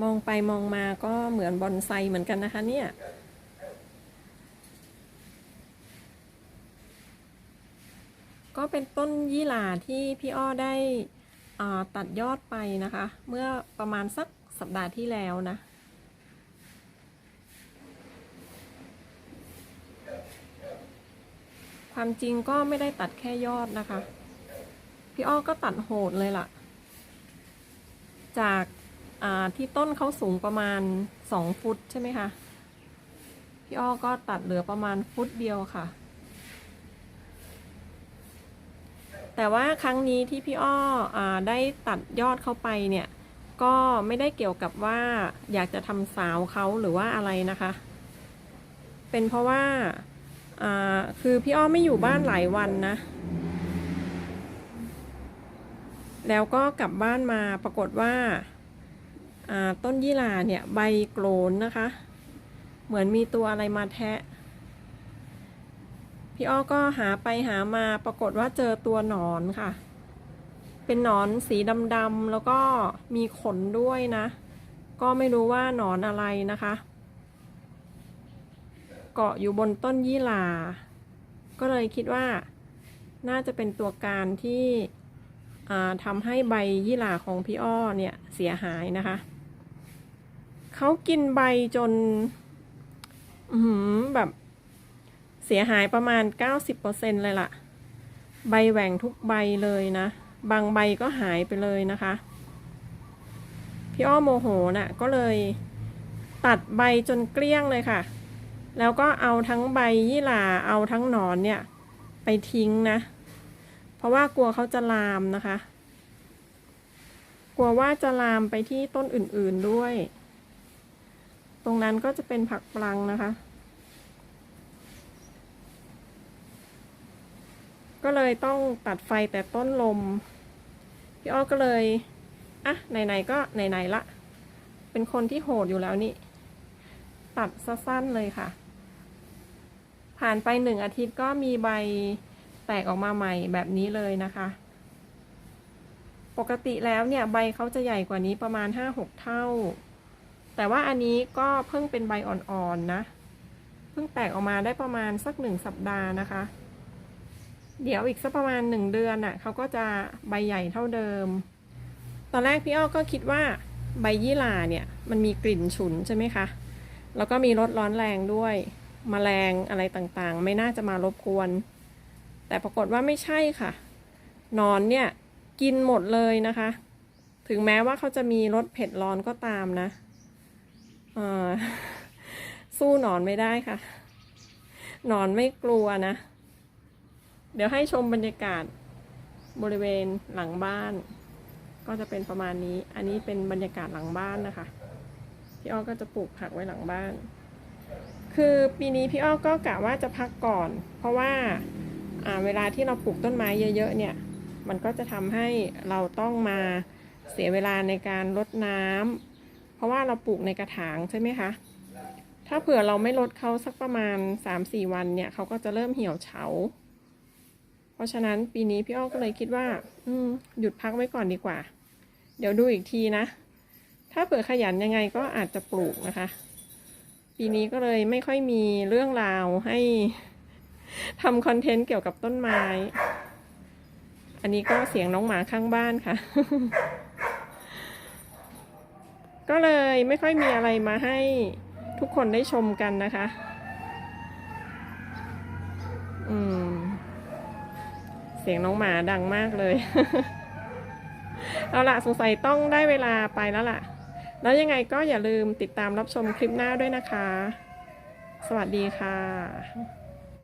มองไปมองมาก็เหมือนบอนไซเหมือนกันนะคะ เนี่ยก็เป็นต้นยี่หร่าที่พี่อ้อได้อ่าตัดยอดไปนะคะ เมื่อประมาณสักสัปดาห์ที่แล้วนะ ความจริงก็ไม่ได้ตัดแค่ยอดนะคะ พี่อ้อก็ตัดโหดเลยล่ะ จาก ที่ต้นเขาสูงประมาณสองฟุตใช่ไหมคะพี่อ้อก็ตัดเหลือประมาณฟุตเดียวค่ะ แต่ว่าครั้งนี้ที่พี่อ้ออได้ตัดยอดเข้าไปเนี่ย ก็ไม่ได้เกี่ยวกับว่าอยากจะทำสาวเขาหรือว่าอะไรนะคะ เป็นเพราะว่าคือพี่อ้อไม่อยู่บ้านหลายวันนะ แล้วก็กลับบ้านมาปรากฏว่า ต้นยี่หร่าเนี่ยใบโกรนนะคะ เหมือนมีตัวอะไรมาแทะ พี่อ้อก็หาไปหามาปรากฏว่าเจอตัวหนอนค่ะ เป็นหนอนสีดำๆแล้วก็มีขนด้วยนะ ก็ไม่รู้ว่าหนอนอะไรนะคะ เกาะอยู่บนต้นยี่หร่า ก็เลยคิดว่าน่าจะเป็นตัวการที่ทำให้ใบยี่หร่าของพี่อ้อเนี่ยเสียหายนะคะ เขากินใบจนหือแบบเสียหายประมาณ 90%เลยล่ะ ใบแหว่งทุกใบเลยนะ บางใบก็หายไปเลยนะคะ พี่อ้อโมโหน่ะ ก็เลยตัดใบจนเกลี้ยงเลยค่ะ แล้วก็เอาทั้งใบยี่หร่า เอาทั้งหนอนเนี่ย ไปทิ้งนะ เพราะว่ากลัวเขาจะลามนะคะ กลัวว่าจะลามไปที่ต้นอื่นๆด้วย ตรงนั้นก็จะเป็นผักปลังนะคะ ก็เลยต้องตัดไฟแต่ต้นลม พี่อ้อก็เลยอะไหนๆก็ไหนๆละ เป็นคนที่โหดอยู่แล้วนี่ ตัดสั้นๆเลยค่ะ ผ่านไปหนึ่งอาทิตย์ก็มีใบแตกออกมาใหม่แบบนี้เลยนะคะ ปกติแล้วเนี่ยใบเขาจะใหญ่กว่านี้ประมาณห้าหกเท่า แต่ว่าอันนี้ก็เพิ่งเป็นใบอ่อนๆนะ เพิ่งแตกออกมาได้ประมาณสักหนึ่งสัปดาห์นะคะ เดี๋ยวอีกสักประมาณหนึ่งเดือนน่ะเขาก็จะใบใหญ่เท่าเดิม ตอนแรกพี่อ้อก็คิดว่าใบยี่หร่าเนี่ยมันมีกลิ่นฉุนใช่ไหมคะ แล้วก็มีรสร้อนแรงด้วยมแมลงอะไรต่างๆ ไม่น่าจะมารบกวน แต่ปรากฏว่าไม่ใช่ค่ะ นอนเนี่ยกินหมดเลยนะคะ ถึงแม้ว่าเขาจะมีรสเผ็ดร้อนก็ตามนะ สู้นอนไม่ได้ค่ะ นอนไม่กลัวนะ เดี๋ยวให้ชมบรรยากาศบริเวณหลังบ้าน ก็จะเป็นประมาณนี้ อันนี้เป็นบรรยากาศหลังบ้านนะคะพี่อ้อก็จะปลูกผักไว้หลังบ้าน คือปีนี้พี่อ้อก็กะว่าจะพักก่อน เพราะว่าเวลาที่เราปลูกต้นไม้เยอะ ๆ เนี่ย มันก็จะทำให้เราต้องมาเสียเวลาในการรดน้ำ ราะว่าเราปลูกในกระถางใช่ไหมคะ ถ้าเผื่อเราไม่ลดเขาสักประมาณ 3-4 วันเนี่ยเขาก็จะเริ่มเหี่ยวเฉา เพราะฉะนั้นปีนี้พี่อ้อก็เลยคิดว่า อืม หยุดพักไว้ก่อนดีกว่า เดี๋ยวดูอีกทีนะ ถ้าเผื่อขยันยังไงก็อาจจะปลูกนะคะ ปีนี้ก็เลยไม่ค่อยมีเรื่องราวให้ทำคอนเทนต์เกี่ยวกับต้นไม้ อันนี้ก็เสียงน้องหมาข้างบ้านค่ะ ก็เลยไม่ค่อยมีอะไรมาให้ทุกคนได้ชมกันนะคะ อืม เสียงน้องหมาดังมากเลย เอาละสงสัยต้องได้เวลาไปแล้วล่ะ แล้วยังไงก็อย่าลืมติดตามรับชมคลิปหน้าด้วยนะคะ สวัสดีค่ะ